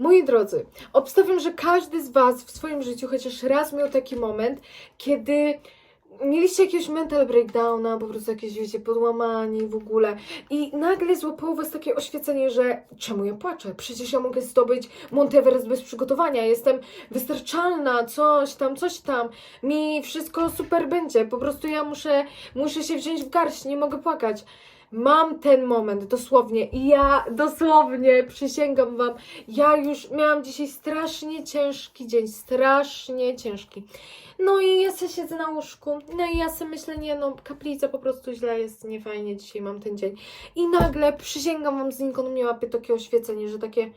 Moi drodzy, obstawiam, że każdy z Was w swoim życiu chociaż raz miał taki moment, kiedy mieliście jakiegoś mental breakdowna, po prostu jakieś, wiecie, podłamani w ogóle i nagle złapało Was takie oświecenie, że czemu ja płaczę? Przecież ja mogę zdobyć Monteverest bez przygotowania, jestem wystarczalna, coś tam, coś tam, mi wszystko super będzie, po prostu ja muszę, muszę się wziąć w garść, nie mogę płakać. Mam ten moment, dosłownie. I ja dosłownie przysięgam Wam, ja już miałam dzisiaj strasznie ciężki dzień, strasznie ciężki. No i ja sobie siedzę na łóżku, no i ja sobie myślę, nie no, kaplica po prostu źle jest, niefajnie dzisiaj mam ten dzień. I nagle przysięgam Wam, znikąd mnie łapie takie oświecenie, że takie,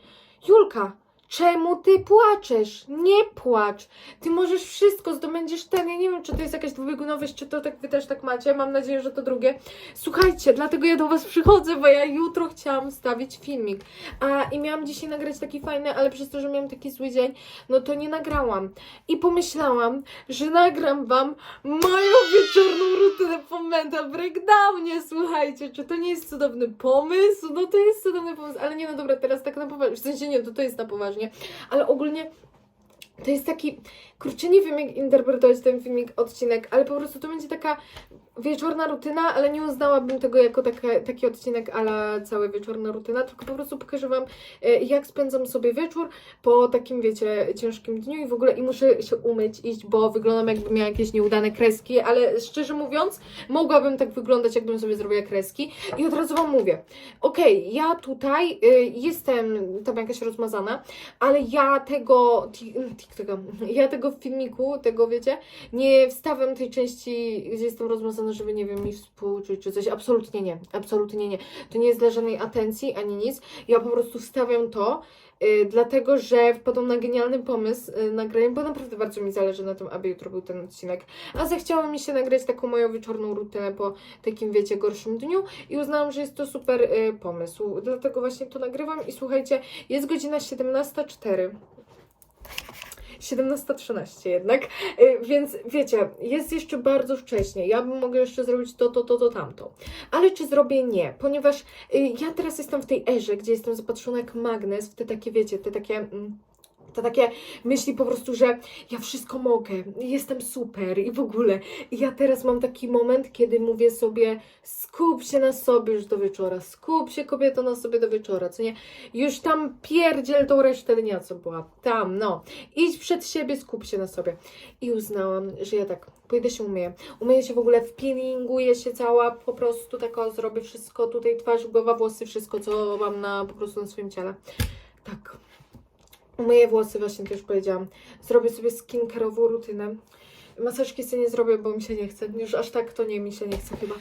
Julka, czemu ty płaczesz? Nie płacz. Ty możesz wszystko, zdobędziesz ten, ja nie wiem, czy to jest jakaś dwubiegunowość, czy to tak wy też tak macie, mam nadzieję, że to drugie. Słuchajcie, dlatego ja do was przychodzę, bo ja jutro chciałam wstawić filmik. A i miałam dzisiaj nagrać taki fajny, ale przez to, że miałam taki zły dzień, no to nie nagrałam. I pomyślałam, że nagram wam moją wieczorną rutynę po mental breakdownie. Słuchajcie, czy to nie jest cudowny pomysł? No to jest cudowny pomysł, ale nie no dobra, teraz tak na poważnie. W sensie nie, to to jest na poważnie, ale ogólnie to jest taki, kurczę, nie wiem jak interpretować ten filmik, odcinek, ale po prostu to będzie taka wieczorna rutyna, ale nie uznałabym tego jako taka, taki odcinek ala cała wieczorna rutyna, tylko po prostu pokażę Wam, e, jak spędzam sobie wieczór po takim, wiecie, ciężkim dniu i w ogóle i muszę się umyć, iść, bo wyglądam jakbym miała jakieś nieudane kreski, ale szczerze mówiąc, mogłabym tak wyglądać, jakbym sobie zrobiła kreski. I od razu Wam mówię, okej, ja tutaj y, jestem tam jakaś rozmazana, ale ja tego, ja tego filmiku, tego wiecie, nie wstawiam tej części, gdzie jestem rozmazana, żeby nie wiem, mi współczuć czy coś. Absolutnie nie, absolutnie nie. To nie jest dla żadnej atencji ani nic. Ja po prostu wstawiam to, y, dlatego że wpadłam na genialny pomysł y, nagrania, bo naprawdę bardzo mi zależy na tym, aby jutro był ten odcinek. A zechciało mi się nagrać taką moją wieczorną rutynę po takim, wiecie, gorszym dniu i uznałam, że jest to super y, pomysł. Dlatego właśnie to nagrywam i słuchajcie, jest godzina 17.04. 17.13 jednak, Y, więc wiecie, jest jeszcze bardzo wcześnie. Ja bym mogła jeszcze zrobić to, to, to, to, tamto. Ale czy zrobię? Nie, ponieważ y, ja teraz jestem w tej erze, gdzie jestem zapatrzona jak magnes w te takie, wiecie, te takie. Mm, te takie myśli po prostu, że ja wszystko mogę, jestem super i w ogóle. I ja teraz mam taki moment, kiedy mówię sobie, skup się na sobie już do wieczora, skup się kobieto na sobie do wieczora, co nie? Już tam pierdziel tą resztę dnia, co była. Tam, no. Idź przed siebie, skup się na sobie. I uznałam, że ja tak pójdę się umyję. Umyję się w ogóle, wpeelinguję się cała, po prostu tak o, zrobię wszystko, tutaj twarz, głowa, włosy, wszystko, co mam na, po prostu na swoim ciele. Tak. Umyję włosy, właśnie też powiedziałam. Zrobię sobie skincare'ową rutynę. Masażki sobie nie zrobię, bo mi się nie chce. Już aż tak to nie, mi się nie chce chyba.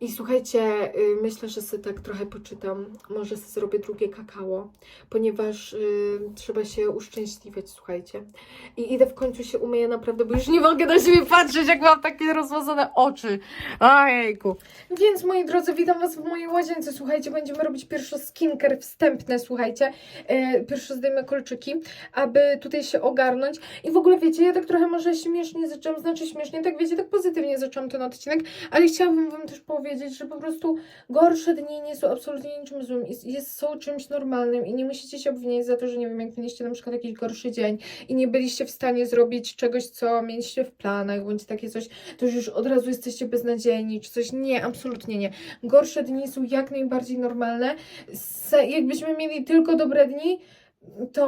I słuchajcie, y, myślę, że sobie tak trochę poczytam. Może zrobię drugie kakao, ponieważ y, trzeba się uszczęśliwiać, słuchajcie. I idę w końcu się umyję naprawdę, bo już nie mogę na siebie patrzeć, jak mam takie rozmazane oczy. Ojejku. Więc moi drodzy, witam Was w mojej łazience. Słuchajcie, będziemy robić pierwsze skincare wstępne, słuchajcie. E, pierwsze zdejmę kolczyki, aby tutaj się ogarnąć. I w ogóle wiecie, ja tak trochę może śmiesznie zaczęłam, znaczy śmiesznie, tak wiecie, tak pozytywnie zaczęłam ten odcinek, ale chciałabym Wam też powiedzieć, że po prostu gorsze dni nie są absolutnie niczym złym, jest, jest, są czymś normalnym i nie musicie się obwiniać za to, że nie wiem, jak mieliście na przykład jakiś gorszy dzień i nie byliście w stanie zrobić czegoś, co mieliście w planach, bądź takie coś, to już od razu jesteście beznadziejni, czy coś. Nie, absolutnie nie. Gorsze dni są jak najbardziej normalne. Jakbyśmy mieli tylko dobre dni, to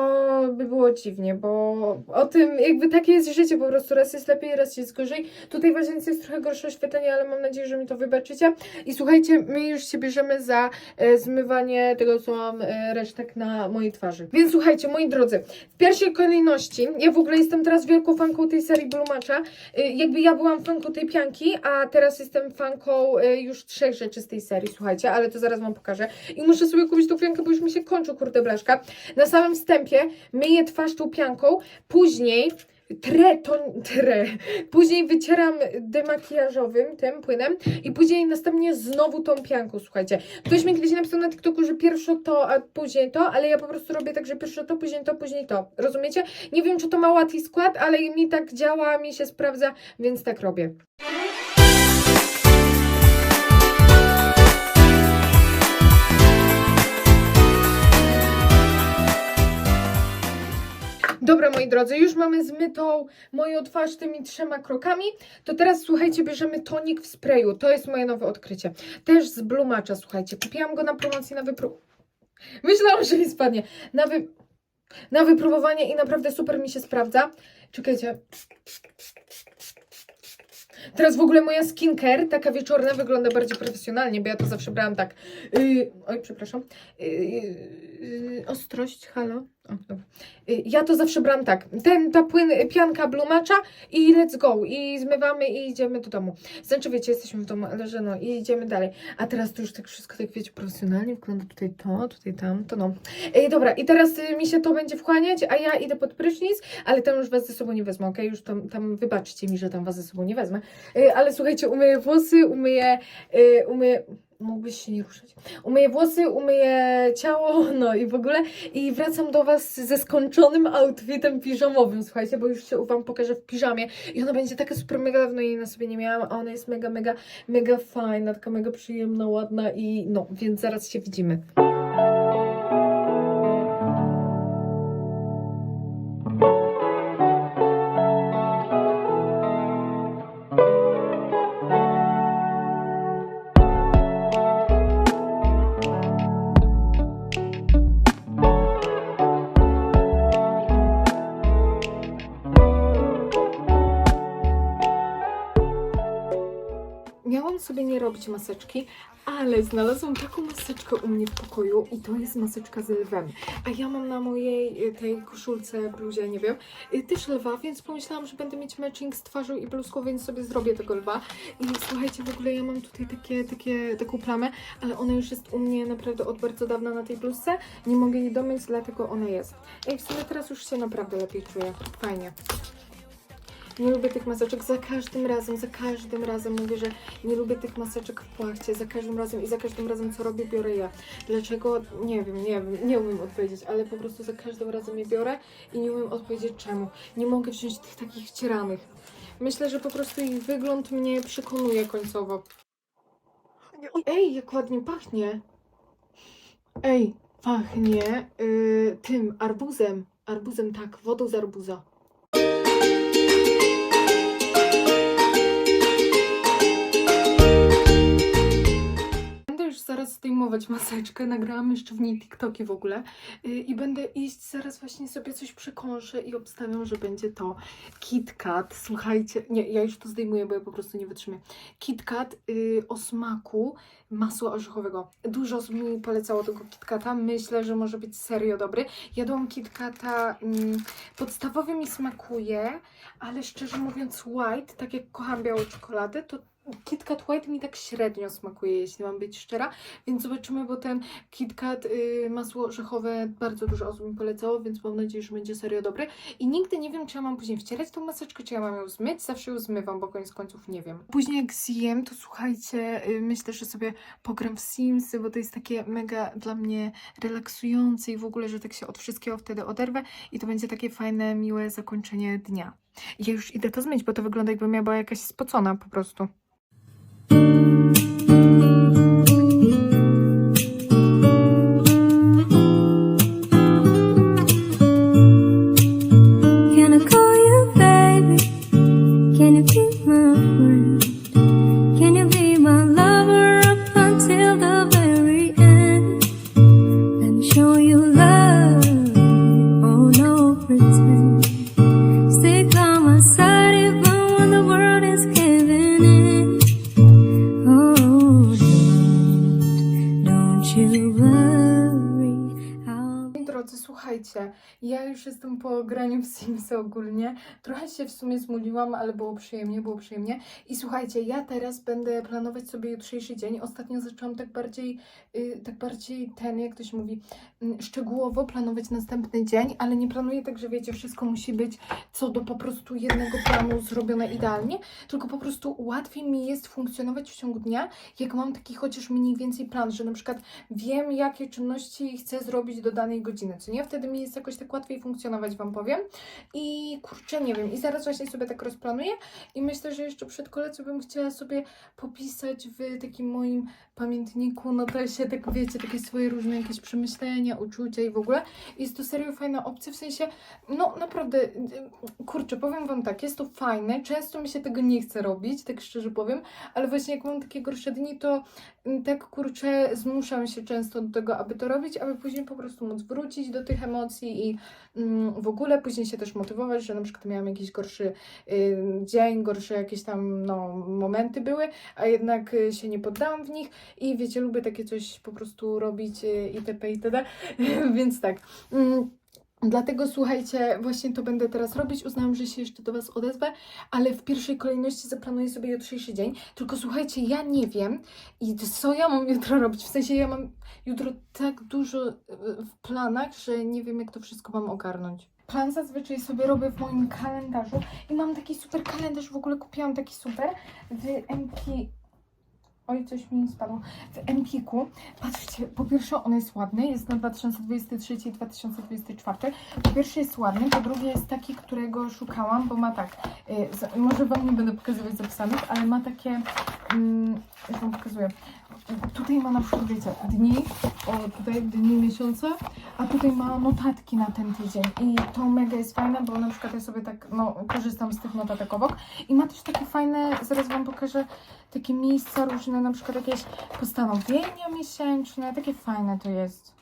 by było dziwnie, bo o tym, jakby takie jest życie po prostu, raz jest lepiej, raz jest gorzej. Tutaj w jest trochę gorsze oświetlenie, ale mam nadzieję, że mi to wybaczycie. I słuchajcie, my już się bierzemy za e, zmywanie tego, co mam e, resztek na mojej twarzy. Więc słuchajcie, moi drodzy, w pierwszej kolejności, ja w ogóle jestem teraz wielką fanką tej serii Blue Matcha. E, jakby ja byłam fanką tej pianki, a teraz jestem fanką e, już trzech rzeczy z tej serii, słuchajcie, ale to zaraz wam pokażę. I muszę sobie kupić tą piankę, bo już mi się kończy, kurde blaszka. Na samym wstępie myję twarz tą pianką, później tre, to, tre, później wycieram demakijażowym tym płynem i później następnie znowu tą pianką, słuchajcie. Ktoś mi kiedyś napisał na TikToku, że pierwsze to, a później to, ale ja po prostu robię tak, że pierwsze to, później to, później to. Rozumiecie? Nie wiem, czy to ma łatwy skład, ale mi tak działa, mi się sprawdza, więc tak robię. Dobra, moi drodzy, już mamy zmytą moją twarz tymi trzema krokami. To teraz, słuchajcie, bierzemy tonik w sprayu. To jest moje nowe odkrycie. Też z Blue Matcha, słuchajcie. Kupiłam go na promocji na wypro... Myślałam, że mi spadnie. Na, wy... na wypróbowanie i naprawdę super mi się sprawdza. Czekajcie. Teraz w ogóle moja skincare, taka wieczorna, wygląda bardziej profesjonalnie, bo ja to zawsze brałam tak. Yy, oj, przepraszam. Yy, yy, ostrość, halo. Yy, ja to zawsze brałam tak. Ten, ta płyn, pianka Blue Matcha i let's go. I zmywamy i idziemy do domu. Znaczy, wiecie, jesteśmy w domu, ale że no i idziemy dalej. A teraz to już tak wszystko, tak wiecie, profesjonalnie wygląda tutaj to, tutaj tamto, no. Yy, dobra, i teraz y, mi się to będzie wchłaniać, a ja idę pod prysznic, ale tam już was ze sobą nie wezmę, okej? Już tam, tam wybaczcie mi, że tam was ze sobą nie wezmę. Y, ale słuchajcie, umyję włosy, umyję, y, umyję, mógłbyś się nie ruszać, umyję włosy, umyję ciało, no i w ogóle. I wracam do was ze skończonym outfitem piżamowym, słuchajcie, bo już się wam pokażę w piżamie. I ona będzie taka super mega, dawno jej na sobie nie miałam, a ona jest mega, mega, mega fajna, taka mega przyjemna, ładna i no, więc zaraz się widzimy. Robić maseczki, ale znalazłam taką maseczkę u mnie w pokoju i to jest maseczka z lwem. A ja mam na mojej y, tej koszulce, bluzie, nie wiem, y, też lwa, więc pomyślałam, że będę mieć matching z twarzą i bluzką, więc sobie zrobię tego lwa. I słuchajcie, w ogóle ja mam tutaj takie, takie, taką plamę, ale ona już jest u mnie naprawdę od bardzo dawna na tej bluzce. Nie mogę jej domyć, dlatego ona jest. Ej, w sumie teraz już się naprawdę lepiej czuję. Fajnie. Nie lubię tych maseczek za każdym razem, za każdym razem mówię, że nie lubię tych maseczek w płachcie, za każdym razem i za każdym razem co robię, biorę je. Dlaczego? Nie wiem, nie wiem, nie umiem odpowiedzieć, ale po prostu za każdym razem je biorę i nie umiem odpowiedzieć czemu. Nie mogę wziąć tych takich wcieranych. Myślę, że po prostu ich wygląd mnie przekonuje końcowo. Ej, jak ładnie pachnie. Ej, pachnie yy, tym arbuzem. Arbuzem, tak, wodą z arbuza. Zdejmować maseczkę, nagrałam jeszcze w niej TikToki w ogóle yy, i będę iść zaraz właśnie sobie coś przekąszę i obstawiam, że będzie to KitKat. Słuchajcie, nie, ja już to zdejmuję, bo ja po prostu nie wytrzymię. KitKat yy, o smaku masła orzechowego. Dużo osób mi polecało tego KitKata. Myślę, że może być serio dobry. Jadłam KitKata, mm, podstawowy mi smakuje, ale szczerze mówiąc white, tak jak kocham białą czekoladę, to KitKat White mi tak średnio smakuje, jeśli mam być szczera, więc zobaczymy, bo ten KitKat y, masło orzechowe bardzo dużo osób mi polecało, więc mam nadzieję, że będzie serio dobry. I nigdy nie wiem, czy ja mam później wcierać tą maseczkę, czy ja mam ją zmyć, zawsze ją zmywam, bo koniec końców nie wiem. Później jak zjem, to słuchajcie, y, myślę, że sobie pogram w Simsy, bo to jest takie mega dla mnie relaksujące i w ogóle, że tak się od wszystkiego wtedy oderwę i to będzie takie fajne, miłe zakończenie dnia. Ja już idę to zmyć, bo to wygląda jakbym ja była jakaś spocona po prostu. W sumie zmuliłam, ale było przyjemnie, było przyjemnie. I słuchajcie, ja teraz będę planować sobie jutrzejszy dzień. Ostatnio zaczęłam tak bardziej, y, tak bardziej ten, jak to się mówi, y, szczegółowo planować następny dzień, ale nie planuję tak, że wiecie, wszystko musi być co do po prostu jednego planu zrobione idealnie, tylko po prostu łatwiej mi jest funkcjonować w ciągu dnia, jak mam taki chociaż mniej więcej plan, że na przykład wiem, jakie czynności chcę zrobić do danej godziny, co nie? Wtedy mi jest jakoś tak łatwiej funkcjonować, Wam powiem. I kurczę, nie wiem, i zaraz właśnie sobie tak rozplanuję i myślę, że jeszcze przed kolacją bym chciała sobie popisać w takim moim pamiętniku, notesie, tak wiecie, takie swoje różne jakieś przemyślenia, uczucia i w ogóle. Jest to serio fajna opcja, w sensie, no naprawdę, kurczę, powiem Wam tak, jest to fajne, często mi się tego nie chce robić, tak szczerze powiem, ale właśnie jak mam takie gorsze dni, to tak kurczę, zmuszam się często do tego, aby to robić, aby później po prostu móc wrócić do tych emocji i mm, w ogóle później się też motywować, że na przykład miałam jakiś gorszy dzień, gorsze jakieś tam no, momenty były, a jednak y, się nie poddałam w nich i wiecie, lubię takie coś po prostu robić y, itp. itd. Więc tak. Mm, Dlatego słuchajcie, właśnie to będę teraz robić. Uznałam, że się jeszcze do Was odezwę, ale w pierwszej kolejności zaplanuję sobie jutrzejszy dzień. Tylko słuchajcie, ja nie wiem i co ja mam jutro robić. W sensie ja mam jutro tak dużo y, w planach, że nie wiem, jak to wszystko mam ogarnąć. Plan zazwyczaj sobie robię w moim kalendarzu i mam taki super kalendarz, w ogóle kupiłam taki super w MP. Oj, coś mi spadło. W Empiku. Patrzcie, po pierwsze on jest ładny, jest na 2023 i 2024. Po pierwsze jest ładny, po drugie jest taki, którego szukałam, bo ma tak, y, może Wam nie będę pokazywać zapisanych, ale ma takie, mm, już Wam pokazuję. Tutaj ma na przykład, wiecie, dni, o tutaj dni miesiąca, a tutaj ma notatki na ten tydzień i to mega jest fajne, bo na przykład ja sobie tak, no, korzystam z tych notatek obok i ma też takie fajne, zaraz Wam pokażę, takie miejsca różne, na przykład jakieś postanowienia miesięczne, takie fajne to jest.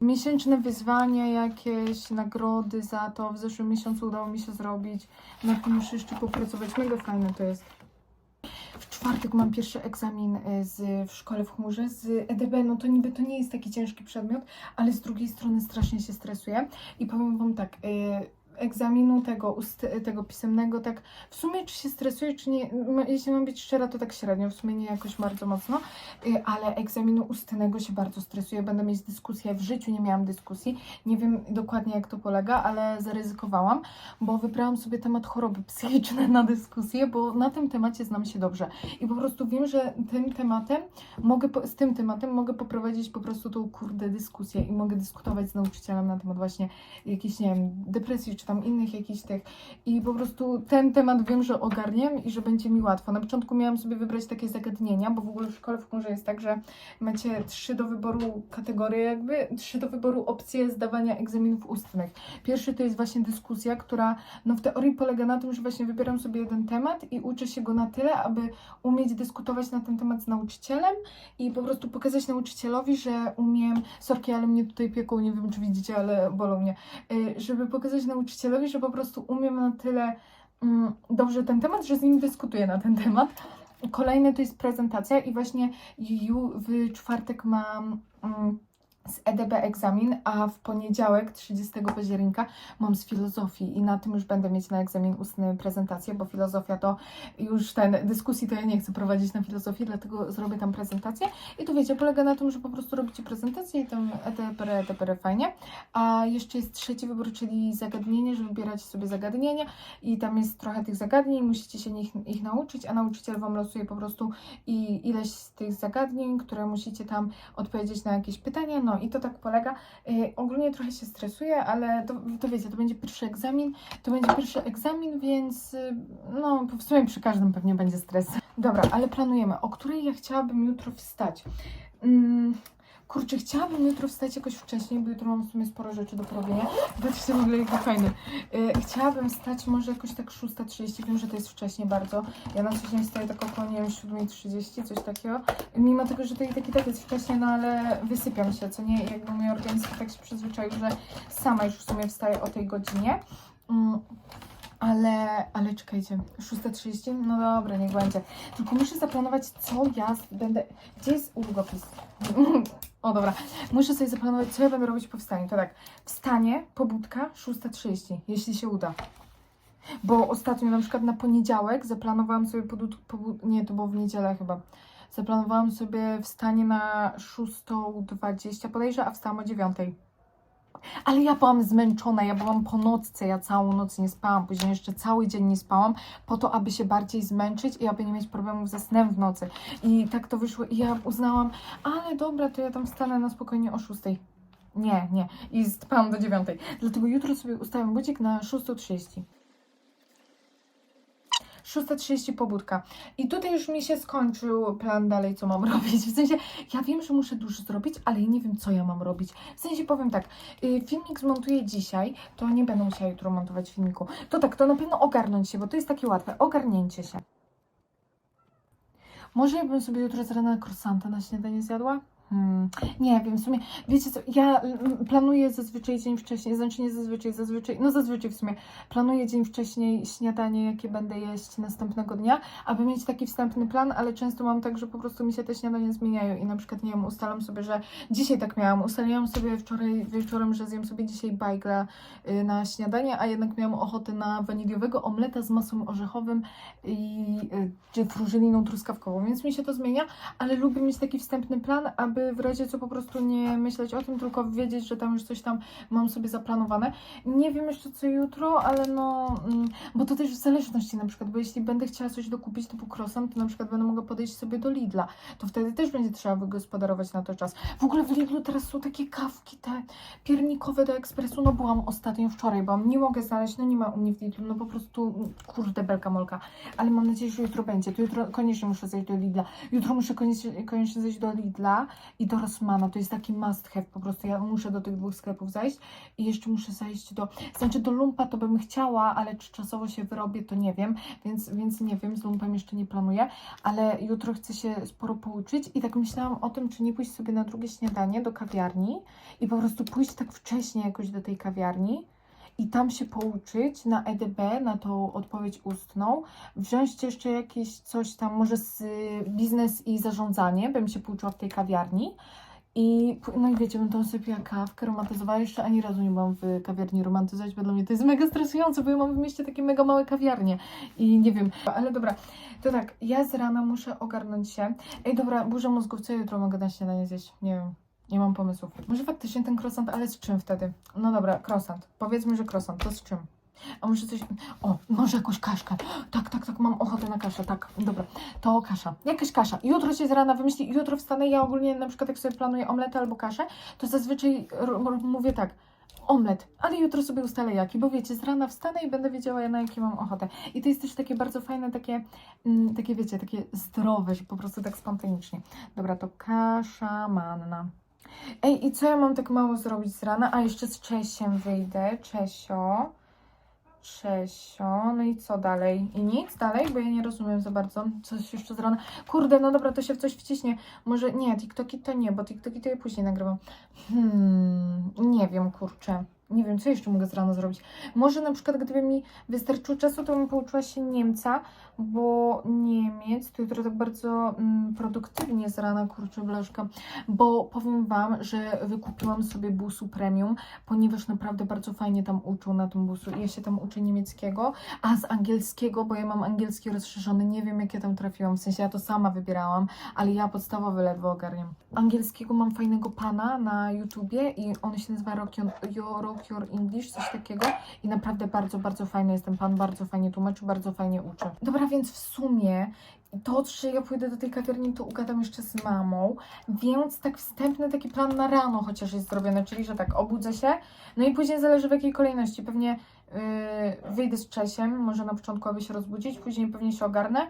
Miesięczne wyzwania jakieś, nagrody za to. W zeszłym miesiącu udało mi się zrobić. Na tym muszę jeszcze popracować. Mega fajne to jest. Czwartek mam pierwszy egzamin y, z, w szkole w chmurze z EDB. No to niby to nie jest taki ciężki przedmiot, ale z drugiej strony strasznie się stresuję. I powiem Wam tak, y, egzaminu tego, tego pisemnego, tak w sumie czy się stresuję, czy nie, jeśli mam być szczera, to tak średnio, w sumie nie jakoś bardzo mocno, y, ale egzaminu ustnego się bardzo stresuję, będę mieć dyskusję, w życiu nie miałam dyskusji, nie wiem dokładnie jak to polega, ale zaryzykowałam, bo wybrałam sobie temat choroby psychiczne na dyskusję, bo na tym temacie znam się dobrze i po prostu wiem, że tym tematem mogę, z tym tematem mogę poprowadzić po prostu tą kurde dyskusję i mogę dyskutować z nauczycielem na temat właśnie jakiejś, nie wiem, depresji czy tam innych jakichś tych i po prostu ten temat wiem, że ogarniam i że będzie mi łatwo. Na początku miałam sobie wybrać takie zagadnienia, bo w ogóle w szkole w chmurze jest tak, że macie trzy do wyboru kategorie jakby, trzy do wyboru opcje zdawania egzaminów ustnych. Pierwszy to jest właśnie dyskusja, która no w teorii polega na tym, że właśnie wybieram sobie jeden temat i uczę się go na tyle, aby umieć dyskutować na ten temat z nauczycielem i po prostu pokazać nauczycielowi, że umiem, sorki, ale mnie tutaj pieką, nie wiem czy widzicie, ale bolą mnie, y, żeby pokazać nauczycielowi, że po prostu umiem na tyle mm, dobrze ten temat, że z nim dyskutuję na ten temat. Kolejny to jest prezentacja i właśnie w czwartek mam mm, z EDB egzamin, a w poniedziałek 30 października mam z filozofii. I na tym już będę mieć na egzamin ustny prezentację, bo filozofia to już ten, dyskusji to ja nie chcę prowadzić na filozofii, dlatego zrobię tam prezentację. I to wiecie, polega na tym, że po prostu robicie prezentację i tam ETPR, ETPR fajnie, a jeszcze jest trzeci wybór, czyli zagadnienie, że wybieracie sobie zagadnienie. I tam jest trochę tych zagadnień, musicie się ich, ich nauczyć, a nauczyciel Wam losuje po prostu i ileś z tych zagadnień, które musicie tam odpowiedzieć na jakieś pytania, no i to tak polega. Yy, ogólnie trochę się stresuję, ale to, to wiecie, to będzie pierwszy egzamin, to będzie pierwszy egzamin, więc yy, no w sumie przy każdym pewnie będzie stres. Dobra, ale planujemy, o której ja chciałabym jutro wstać. Mm, Kurczę, chciałabym jutro wstać jakoś wcześniej, bo jutro mam w sumie sporo rzeczy do porobienia. Zobaczcie w ogóle jaki fajny. Yy, chciałabym stać może jakoś tak 6.30, wiem, że to jest wcześnie bardzo. Ja na co dzień wstaję tak około, nie wiem, 7.30, coś takiego. Mimo tego, że to i tak i tak jest wcześnie, no ale wysypiam się, co nie? Jakby mój organizm tak się przyzwyczaił, że sama już w sumie wstaję o tej godzinie. Ale, ale czekajcie, 6.30? No dobra, niech będzie. Tylko muszę zaplanować, co ja będę... Gdzie jest długopis? o dobra, muszę sobie zaplanować, co ja będę robić po wstaniu. To tak, wstanie, pobudka, 6.30, jeśli się uda. Bo ostatnio, na przykład na poniedziałek, zaplanowałam sobie pobud... pobud... Nie, to było w niedzielę chyba. Zaplanowałam sobie wstanie na 6.20 podejrzę, a wstałam o 9.00. Ale ja byłam zmęczona, ja byłam po nocce, ja całą noc nie spałam, później jeszcze cały dzień nie spałam, po to, aby się bardziej zmęczyć i aby nie mieć problemów ze snem w nocy. I tak to wyszło i ja uznałam, ale dobra, to ja tam wstanę na spokojnie o 6. Nie, nie. I spałam do dziewiątej. Dlatego jutro sobie ustawiam budzik na 6.30. 6.30 pobudka. I tutaj już mi się skończył plan dalej, co mam robić. W sensie, ja wiem, że muszę dużo zrobić, ale ja nie wiem, co ja mam robić. W sensie, powiem tak, y, filmik zmontuję dzisiaj, to nie będę musiała jutro montować filmiku. To tak, to na pewno ogarnąć się, bo to jest takie łatwe. Ogarnięcie się. Może ja bym sobie jutro z rana croissanta na śniadanie zjadła? Hmm, nie wiem, w sumie, wiecie co, ja mm, planuję zazwyczaj dzień wcześniej, znaczy nie zazwyczaj, zazwyczaj, no zazwyczaj w sumie, planuję dzień wcześniej śniadanie, jakie będę jeść następnego dnia, aby mieć taki wstępny plan, ale często mam tak, że po prostu mi się te śniadania zmieniają i na przykład, nie wiem, ustalam sobie, że dzisiaj tak miałam, ustaliłam sobie wczoraj wieczorem, że zjem sobie dzisiaj bajgla y, na śniadanie, a jednak miałam ochotę na waniliowego omleta z masą orzechowym i y, czy truskawkową, więc mi się to zmienia, ale lubię mieć taki wstępny plan, aby w razie co po prostu nie myśleć o tym, tylko wiedzieć, że tam już coś tam mam sobie zaplanowane. Nie wiem jeszcze co jutro, ale no, mm, bo to też w zależności na przykład, bo jeśli będę chciała coś dokupić typu croissant, to na przykład będę mogła podejść sobie do Lidla, to wtedy też będzie trzeba wygospodarować na to czas. W ogóle w Lidlu teraz są takie kawki, te piernikowe do ekspresu, no byłam ostatnio wczoraj, bo nie mogę znaleźć, no nie ma u mnie w Lidlu, no po prostu, kurde, belka molka, ale mam nadzieję, że jutro będzie, to jutro koniecznie muszę zejść do Lidla, jutro muszę koniecznie, koniecznie zejść do Lidla i do Rossmana, to jest taki must have, po prostu ja muszę do tych dwóch sklepów zajść i jeszcze muszę zajść do, znaczy do Lumpa to bym chciała, ale czy czasowo się wyrobię, to nie wiem, więc, więc nie wiem, z Lumpem jeszcze nie planuję, ale jutro chcę się sporo pouczyć i tak myślałam o tym, czy nie pójść sobie na drugie śniadanie do kawiarni i po prostu pójść tak wcześnie jakoś do tej kawiarni i tam się pouczyć na EDB, na tą odpowiedź ustną, wziąć jeszcze jakieś coś tam, może z y, biznes i zarządzanie, bym się pouczyła w tej kawiarni. I no i wiecie, bym tam sobie piła kawkę, romantyzowała. Jeszcze ani razu nie byłam w kawiarni romantyzować, bo dla mnie to jest mega stresujące, bo ja mam w mieście takie mega małe kawiarnie i nie wiem. Ale dobra, to tak, ja z rana muszę ogarnąć się. Ej, dobra, burza mózgów, co jutro mogę na śniadanie zjeść? Nie wiem. Nie mam pomysłów. Może faktycznie ten croissant, ale z czym wtedy? No dobra, croissant. Powiedzmy, że croissant. To z czym? A może coś... O, może jakąś kaszkę. Tak, tak, tak, mam ochotę na kaszę. Tak, dobra. To kasza. Jakaś kasza. Jutro się z rana wymyśli, jutro wstanę. Ja ogólnie na przykład jak sobie planuję omletę albo kaszę, to zazwyczaj mówię tak. Omlet, ale jutro sobie ustalę jaki, bo wiecie, z rana wstanę i będę wiedziała, na jaki mam ochotę. I to jest też takie bardzo fajne, takie, mm, takie wiecie, takie zdrowe, że po prostu tak spontanicznie. Dobra, to kasza manna. Ej, i co ja mam tak mało zrobić z rana? A jeszcze z Czesiem wyjdę. Czesio. Czesio. No i co dalej? I nic dalej? Bo ja nie rozumiem za bardzo. Coś jeszcze z rana. Kurde, no dobra, to się w coś wciśnie. Może nie, TikToki to nie, bo TikToki to ja później nagrywam. Hmm, nie wiem, kurczę. Nie wiem, co jeszcze mogę z rana zrobić. Może na przykład, gdyby mi wystarczyło czasu, to bym pouczyła się Niemca, bo Niemiec to jutro tak bardzo mm, produktywnie z rana, kurczę, blaszka, bo powiem Wam, że wykupiłam sobie busu premium, ponieważ naprawdę bardzo fajnie tam uczą na tym busu. Ja się tam uczę niemieckiego, a z angielskiego, bo ja mam angielski rozszerzony, nie wiem jak ja tam trafiłam, w sensie ja to sama wybierałam, ale ja podstawowy ledwo ogarniam. Angielskiego mam fajnego pana na YouTubie i on się nazywa Rock Your, Your English, coś takiego. I naprawdę bardzo, bardzo fajny jest ten pan, bardzo fajnie tłumaczy, bardzo fajnie uczy. Dobra, więc w sumie to, że ja pójdę do tej kawiarni, to ugadam jeszcze z mamą, więc tak wstępny taki plan na rano chociaż jest zrobiony, czyli że tak, obudzę się, no i później zależy w jakiej kolejności, pewnie yy, wyjdę z Czesiem, może na początku aby się rozbudzić, później pewnie się ogarnę,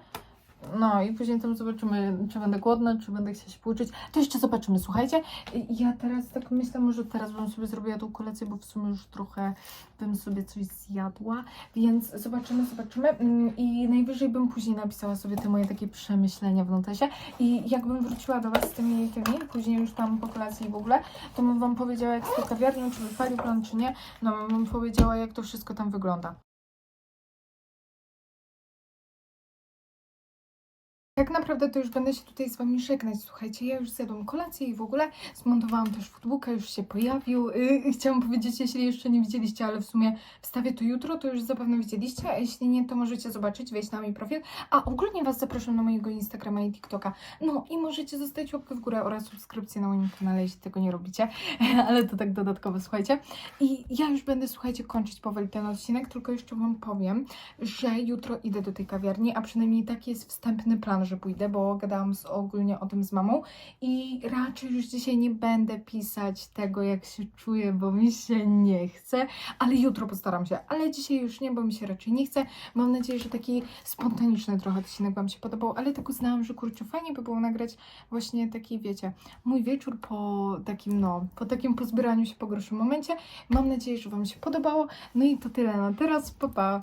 no i później tam zobaczymy, czy będę głodna, czy będę chciała się pouczyć. To jeszcze zobaczymy, słuchajcie. Ja teraz tak myślę, może teraz bym sobie zrobiła tą kolację, bo w sumie już trochę bym sobie coś zjadła, więc zobaczymy, zobaczymy. Mm, I najwyżej bym później napisała sobie te moje takie przemyślenia w notesie. I jakbym wróciła do Was z tymi tymi, później już tam po kolacji w ogóle, to bym Wam powiedziała, jak z tą kawiarnią, czy wypalił plan, czy nie. No, bym powiedziała, jak to wszystko tam wygląda. Tak naprawdę to już będę się tutaj z Wami żegnać. Słuchajcie, ja już zjadłam kolację i w ogóle zmontowałam też foodbooka, już się pojawił. Yy, chciałam powiedzieć, jeśli jeszcze nie widzieliście, ale w sumie wstawię to jutro, to już zapewne widzieliście, a jeśli nie, to możecie zobaczyć, wejść na mój profil. A ogólnie Was zapraszam na mojego Instagrama i TikToka. No i możecie zostawić łapkę w górę oraz subskrypcję na moim kanale, jeśli tego nie robicie, ale to tak dodatkowo, słuchajcie. I ja już będę, słuchajcie, kończyć powoli ten odcinek, tylko jeszcze Wam powiem, że jutro idę do tej kawiarni, a przynajmniej taki jest wstępny plan, że pójdę, bo gadałam z, ogólnie o tym z mamą i raczej już dzisiaj nie będę pisać tego, jak się czuję, bo mi się nie chce, ale jutro postaram się, ale dzisiaj już nie, bo mi się raczej nie chce. Mam nadzieję, że taki spontaniczny trochę odcinek Wam się podobał, ale tak uznałam, że kurczę, fajnie by było nagrać właśnie taki, wiecie, mój wieczór po takim, no, po takim pozbieraniu się po gorszym momencie. Mam nadzieję, że Wam się podobało. No i to tyle na teraz. Pa, pa.